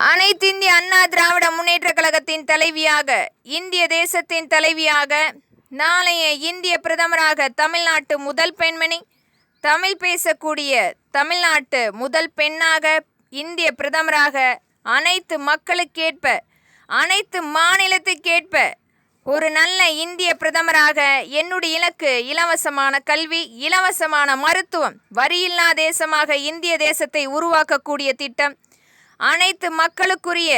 அனைத்திந்திய அண்ணா திராவிட முன்னேற்ற கழகத்தின் தலைவியாக இந்திய தேசத்தின் தலைவியாக நாளைய இந்திய பிரதமராக தமிழ்நாட்டு முதல் பெண்மணி தமிழ் பேசக்கூடிய தமிழ்நாட்டு முதல் பெண்ணாக இந்திய பிரதமராக அனைத்து மக்களுக்கேற்ப அனைத்து மாநிலத்துக்கேற்ப ஒரு நல்ல இந்திய பிரதமராக என்னுடைய இலக்கு இலவசமான கல்வி இலவசமான மருத்துவம் வரியில்லா தேசமாக இந்திய தேசத்தை உருவாக்கக்கூடிய திட்டம் அனைத்து மக்களுக்குரிய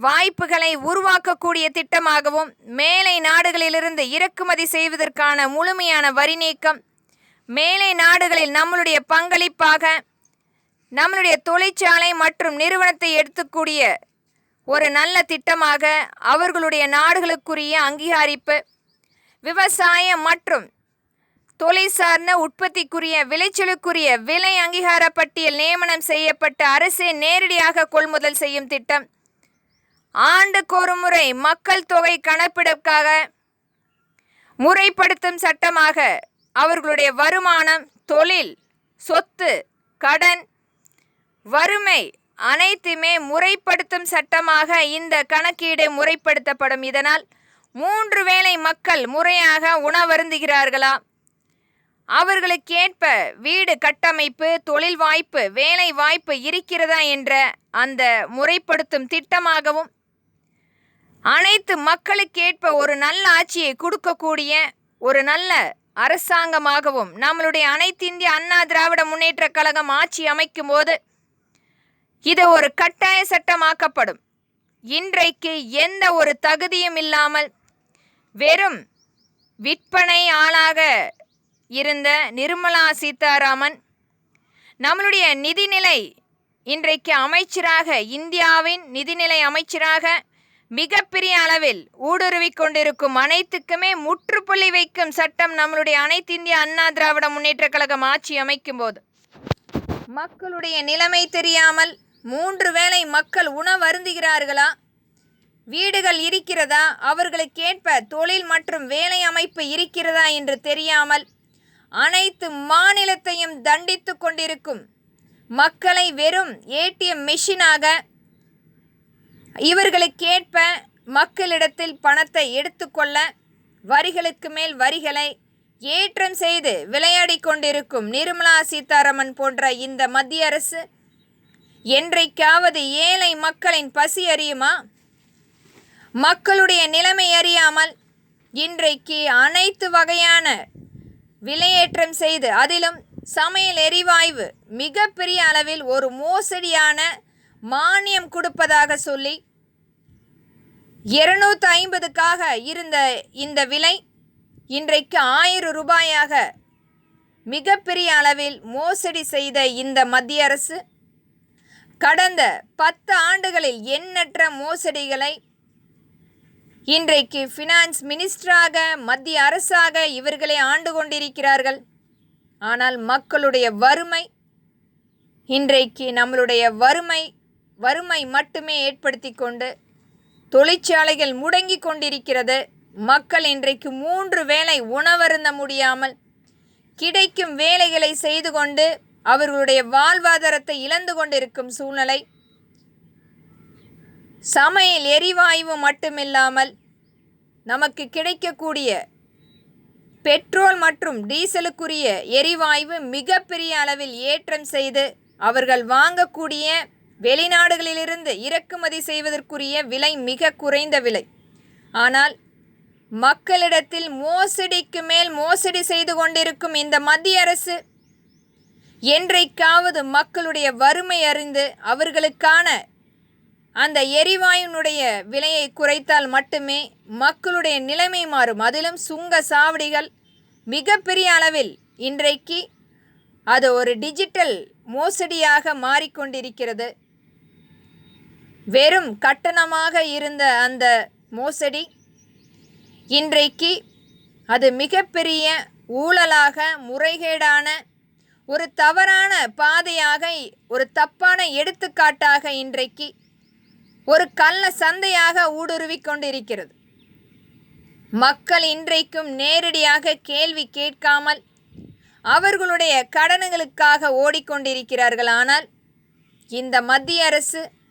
வாய்ப்புகளை உருவாக்கக்கூடிய திட்டமாகவும் மேலை நாடுகளிலிருந்து இறக்குமதி செய்வதற்கான முழுமையான வரி நீக்கம் மேலை நாடுகளில் நம்மளுடைய பங்களிப்பாக நம்மளுடைய தொழிற்சாலை மற்றும் நிறுவனத்தை எடுத்துக்கூடிய ஒரு நல்ல திட்டமாக அவர்களுடைய நாடுகளுக்குரிய அங்கீகரிப்பு விவசாயம் மற்றும் தொழில் சார்ந்த உற்பத்திக்குரிய விளைச்சலுக்குரிய விலை அங்கீகார பட்டியல் நியமனம் செய்யப்பட்ட அரசே நேரடியாக கொள்முதல் செய்யும் திட்டம். ஆண்டுக்கு ஒரு முறை மக்கள் தொகை கணக்கெடுப்புக்காக முறைப்படுத்தும் சட்டமாக அவர்களுடைய வருமானம் தொழில் சொத்து கடன் வறுமை அனைத்துமே முறைப்படுத்தும் சட்டமாக இந்த கணக்கீடு முறைப்படுத்தப்படும். இதனால் மூன்று வேளை மக்கள் முறையாக உணவருந்துகிறார்களா அவர்களுக்கேற்ப வீடு கட்டமைப்பு தொழில் வாய்ப்பு வேலை வாய்ப்பு இருக்கிறதா என்ற அந்த முறைப்படுத்தும் திட்டமாகவும் அனைத்து மக்களுக்கேற்ப ஒரு நல்ல ஆட்சியை கொடுக்கக்கூடிய ஒரு நல்ல அரசாங்கமாகவும் நம்மளுடைய அனைத்திந்திய அண்ணா திராவிட முன்னேற்ற கழகம் ஆட்சி அமைக்கும் போது இது ஒரு கட்டாய சட்டமாக்கப்படும். இன்றைக்கு எந்த ஒரு தகுதியும் இல்லாமல் வெறும் விற்பனை ஆளாக இருந்த நிர்மலா சீதாராமன். நம்மளுடைய நிதிநிலை இன்றைக்கு அமைச்சராக இந்தியாவின் நிதிநிலை அமைச்சராக மிகப்பெரிய அளவில் ஊடுருவிக் கொண்டிருக்கும் அனைத்துக்குமே முற்றுப்புள்ளி வைக்கும் சட்டம் நம்மளுடைய அனைத்து இந்திய அண்ணா திராவிட முன்னேற்ற கழகம் ஆட்சி அமைக்கும் போது மக்களுடைய நிலைமை தெரியாமல் மூன்று வேளை மக்கள் உணவு அருந்துகிறார்களா வீடுகள் இருக்கிறதா? அவர்களுக்கேற்ப தொழில் மற்றும் வேலை அமைப்பு இருக்கிறதா என்று தெரியாமல் அனைத்து மாநிலத்தையும் தண்டித்து கொண்டிருக்கும் மக்களை வெறும் ஏடிஎம் மிஷினாக இவர்களுக்கேற்ப மக்களிடத்தில் பணத்தை எடுத்துக்கொள்ள வரிகளுக்கு மேல் வரிகளை ஏற்றம் செய்து விளையாடி கொண்டிருக்கும் நிர்மலா சீதாராமன் போன்ற இந்த மத்திய அரசு என்றைக்காவது ஏழை மக்களின் பசி அறியுமா? மக்களுடைய நிலைமை அறியாமல் இன்றைக்கு அனைத்து வகையான விலையேற்றம் செய்து அதிலும் சமையல் எரிவாய்வு மிகப்பெரிய அளவில் ஒரு மோசடியான மானியம் கொடுப்பதாக சொல்லி இருநூத்தி ஐம்பதுக்காக இருந்த இந்த விலை இன்றைக்கு ஆயிரம் ரூபாயாக மிகப்பெரிய அளவில் மோசடி செய்த இந்த மத்திய அரசு கடந்த பத்து ஆண்டுகளில் எண்ணற்ற மோசடிகளை இன்றைக்கு ஃபினான்ஸ் மினிஸ்டராக மத்திய அரசாக இவர்களே ஆண்டு கொண்டிருக்கிறார்கள். ஆனால் மக்களுடைய வறுமை இன்றைக்கு நம்மளுடைய வறுமை வறுமை மட்டுமே ஏற்படுத்தி கொண்டு தொழிற்சாலைகள் முடங்கி கொண்டிருக்கிறது. மக்கள் இன்றைக்கு மூன்று வேளை உணவருந்த முடியாமல் கிடைக்கும் வேலைகளை செய்து கொண்டு அவர்களுடைய வாழ்வாதாரத்தை இழந்து கொண்டிருக்கும் சூழ்நிலை. சமையல் எரிவாயு மட்டுமில்லாமல் நமக்கு கிடைக்கக்கூடிய பெட்ரோல் மற்றும் டீசலுக்குரிய எரிவாயு மிகப்பெரிய அளவில் ஏற்றம் செய்து அவர்கள் வாங்கக்கூடிய வெளிநாடுகளிலிருந்து இறக்குமதி செய்வதற்குரிய விலை மிக குறைந்த விலை. ஆனால் மக்களிடத்தில் மோசடிக்கு மேல் மோசடி செய்து கொண்டிருக்கும் இந்த மத்திய அரசு என்றைக்காவது மக்களுடைய வறுமை அறிந்து அவர்களுக்கான அந்த எரிவாயுனுடைய விலையை குறைத்தால் மட்டுமே மக்களுடைய நிலைமை மாறும். அதிலும் சுங்க சாவடிகள் மிகப்பெரிய அளவில் இன்றைக்கு அது ஒரு டிஜிட்டல் மோசடியாக மாறிக்கொண்டிருக்கிறது. வெறும் கட்டணமாக இருந்த அந்த மோசடி இன்றைக்கு அது மிகப்பெரிய ஊழலாக முறைகேடான ஒரு தவறான பாதையாக ஒரு தப்பான எடுத்துக்காட்டாக இன்றைக்கு ஒரு கள்ள சந்தையாக ஊடுருவி கொண்டிருக்கிறது. மக்கள் இன்றைக்கும் நேரடியாக கேள்வி கேட்காமல் அவர்களுடைய கடன்களுக்காக ஓடிக்கொண்டிருக்கிறார்கள் ஆனால் இந்த மத்திய அரசு